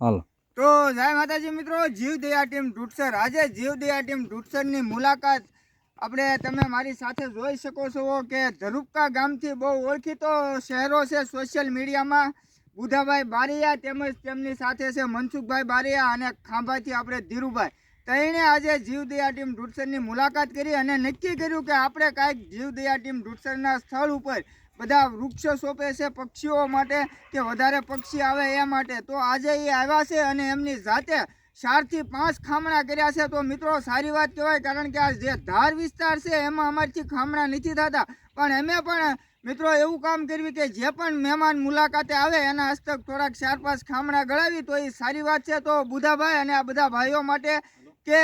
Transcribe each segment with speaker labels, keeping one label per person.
Speaker 1: હાલો.
Speaker 2: તો જય માતાજી મિત્રો જીવદયા ટીમ ઢૂટસર આજે જીવદયા ટીમ ઢૂટસરની મુલાકાત આપણે તમે મારી સાથે જોઈ શકો છો કે ધરુપકા ગામથી બહુ ઓળખીતો શહેરો છે સોશિયલ મીડિયામાં બુધાભાઈ બારિયા તેમજ તેમની સાથે છે મનસુખભાઈ બારિયા અને ખાંભાથી આપણે ધીરુભાઈ. તેણે આજે જીવદયા ટીમ ઢૂટસરની મુલાકાત કરી અને નક્કી કર્યું કે આપણે કાંઈક જીવદયા ટીમ ઢૂટસરના સ્થળ ઉપર બધા વૃક્ષો સોંપે છે પક્ષીઓ માટે કે વધારે પક્ષી આવે એ માટે. તો આજે એ આવ્યા છે અને એમની જાતે ચારથી પાંચ ખામણા કર્યા છે. તો મિત્રો, સારી વાત કહેવાય કારણ કે આ જે ધાર વિસ્તાર છે એમાં અમારથી ખામણા નથી થતા. પણ અમે પણ મિત્રો એવું કામ કર્યું કે જે પણ મહેમાન મુલાકાતે આવે એના હસ્તક થોડાક ચાર પાંચ ખામણા ગળાવી તો એ સારી વાત છે. તો બુધાભાઈ અને આ બધા ભાઈઓ માટે કે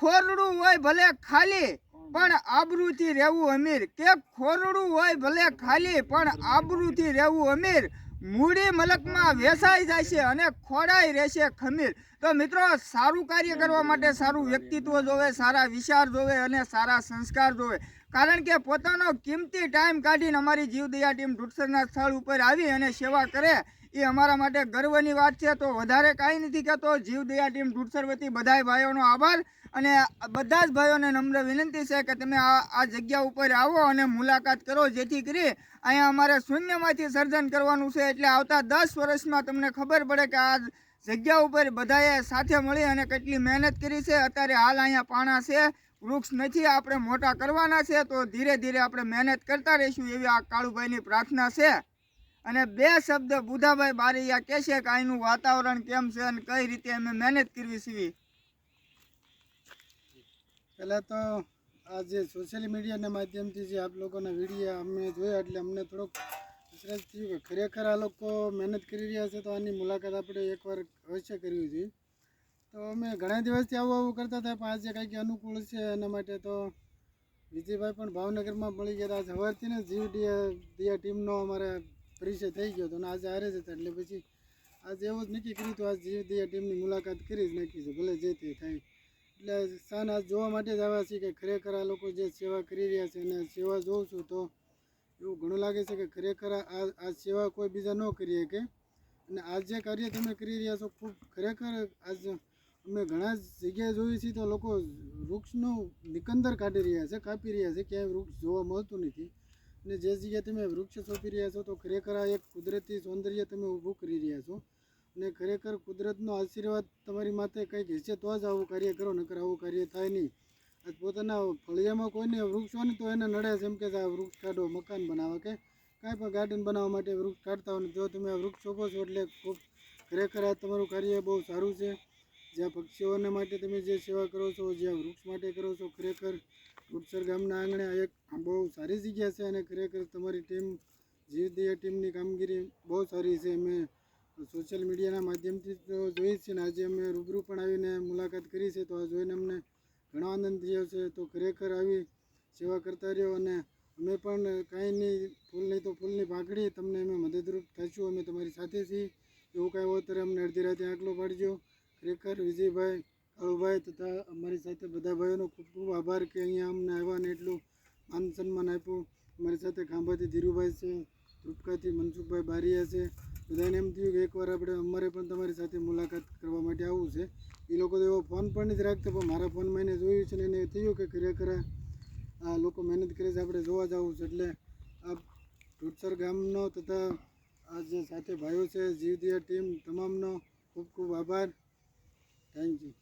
Speaker 2: ખોરડું હોય ભલે ખાલી પણ આબરૂથી રહેવું અમીર. કે ખોરડું હોય ભલે ખાલી, પણ આબરૂથી રહેવું અમીર. મૂડી મલકમાં વેસાઈ જાય છે અને ખોડાઈ રહેશે ખમીર. તો મિત્રો, સારું કાર્ય કરવા માટે સારું વ્યક્તિત્વ જોવે, સારા વિચાર જોવે અને સારા સંસ્કાર જોવે. કારણ કે પોતાનો કિંમતી ટાઈમ કાઢીને અમારી જીવદયા ટીમ ઢૂટસરના સ્થળ ઉપર આવી અને સેવા કરે, એ અમારા માટે ગર્વની વાત છે. તો વધારે કાંઈ નથી કહેતો. જીવદયા ટીમ ઢૂટસર વતી બધાય ભાઈઓનો આભાર અને બધા જ ભાઈઓને નમ્ર વિનંતી છે કે તમે આ આ જગ્યા ઉપર આવો અને મુલાકાત કરો. જેથી કરી અહીંયા અમારે શૂન્યમાંથી સર્જન કરવાનું છે. એટલે આવતા દસ વર્ષમાં તમને ખબર પડે કે આ જગ્યા ઉપર બધાએ સાથે મળી અને કેટલી મહેનત કરી છે. અત્યારે હાલ અહીંયા પાણા છે. વૃક્ષ નથી, આપણે મોટા કરવાના છે, તો ધીરે ધીરે આપણે મહેનત કરતા રહીશું એવી આ કાળુભાઈની પ્રાર્થના છે. અને બે શબ્દ બુધાભાઈ બારૈયા કહેશે કે અહીંનું વાતાવરણ કેમ છે અને કઈ રીતે અમે મહેનત કરવી છીએ
Speaker 3: પહેલાં તો આ જે સોશિયલ મીડિયાના માધ્યમથી જે આપ લોકોના વીડિયો અમે જોયા, એટલે અમને થોડોક વિશ્વાસ થયું કે ખરેખર આ લોકો મહેનત કરી રહ્યા છે, તો આની મુલાકાત આપણે એકવાર અવશ્ય કરવી જોઈએ. તો અમે ઘણા દિવસથી આવું આવું કરતા હતા, પણ આજે કંઈક અનુકૂળ છે એના માટે તો વિજયભાઈ પણ ભાવનગરમાં મળી ગયા આજે સવારથી ને જીવ દિયા ટીમનો અમારે પરિચય થઈ ગયો હતો અને આજે હારે જ હતા. એટલે પછી આજે એવું જ નક્કી કર્યું હતું આ જીવ દિયા ટીમની મુલાકાત કરી જ નાખી છે, ભલે જે તે થાય. એટલે સન આજ જોવા માટે જ આવ્યા છીએ કે ખરેખર આ લોકો જે સેવા કરી રહ્યા છે અને સેવા જોઉં છું તો એવું ઘણું લાગે છે કે ખરેખર આ આ સેવા કોઈ બીજા ન કરી શકે. અને આ જે કાર્ય તમે કરી રહ્યા છો, ખૂબ ખરેખર આજ અમે ઘણા જગ્યાએ જોઈએ છીએ તો લોકો વૃક્ષનું નિકંદર કાઢી રહ્યા છે, કાપી રહ્યા છે, ક્યાંય વૃક્ષ જોવા મળતું નથી. અને જે જગ્યાએ તમે વૃક્ષ સોંપી રહ્યા છો તો ખરેખર આ એક કુદરતી સૌંદર્ય તમે ઊભું કરી રહ્યા છો. અને ખરેખર કુદરતનો આશીર્વાદ તમારી માથે કંઈક હશે તો જ આવું કાર્ય કરો, નકર આવું કાર્ય થાય નહીં. આજ પોતાના ફળિયામાં કોઈને વૃક્ષ હોય ને તો એને નડે છે એમ કે આ વૃક્ષ કાઢો, મકાન બનાવવા કે કાંઈ પણ ગાર્ડન બનાવવા માટે વૃક્ષ કાઢતા હોય જો તમે આ વૃક્ષ સોંપો છો એટલે ખૂબ ખરેખર આ તમારું કાર્ય બહુ સારું છે. જ્યાં પક્ષીઓને માટે તમે જે સેવા કરો છો, જ્યાં વૃક્ષ માટે કરો છો, ખરેખર વૃક્ષર ગામના આંગણે એક બહુ સારી જગ્યા છે અને ખરેખર તમારી ટીમ જીવદયા ટીમની કામગીરી બહુ સારી છે. મેં સોશિયલ મીડિયાના માધ્યમથી તો જોઈ છે ને, આજે અમે રૂબરૂ પણ આવીને મુલાકાત કરી છે. તો આ જોઈને અમને ઘણો આનંદ થયો છે. તો ખરેખર આવી સેવા કરતા રહ્યો અને અમે પણ કાંઈ નહીં, ફૂલ નહીં તો ફૂલની પાઘડી તમને અમે મદદરૂપ થઈશું. અમે તમારી સાથે છીએ. એવું કાંઈ હોય ત્યારે અમને અડધી રાતે આંકલો પાડજો. ખરેખર વિજયભાઈ કાળુભાઈ તથા અમારી સાથે બધા ભાઈઓનો ખૂબ ખૂબ આભાર કે અહીંયા અમને આવ્યા ને એટલું માન સન્માન આપ્યું. અમારી સાથે ખાંભાથી ધીરુભાઈ છે, ધ્રુપકાથી મનસુખભાઈ બારીયા છે. બધાને એમ થયું કે એકવાર આપણે અમારે પણ તમારી સાથે મુલાકાત કરવા માટે આવવું છે. એ લોકો તો એવો ફોન પણ નથી રાખતા, પણ મારા ફોનમાં એને જોયું છે ને એને થયું કે ખરેખર આ લોકો મહેનત કરે છે, આપણે જોવા જવું છે. એટલે આ ઢૂટસર ગામનો તથા આ જે સાથે ભાઈઓ છે, જીવદિયા ટીમ, તમામનો ખૂબ ખૂબ આભાર. Thank you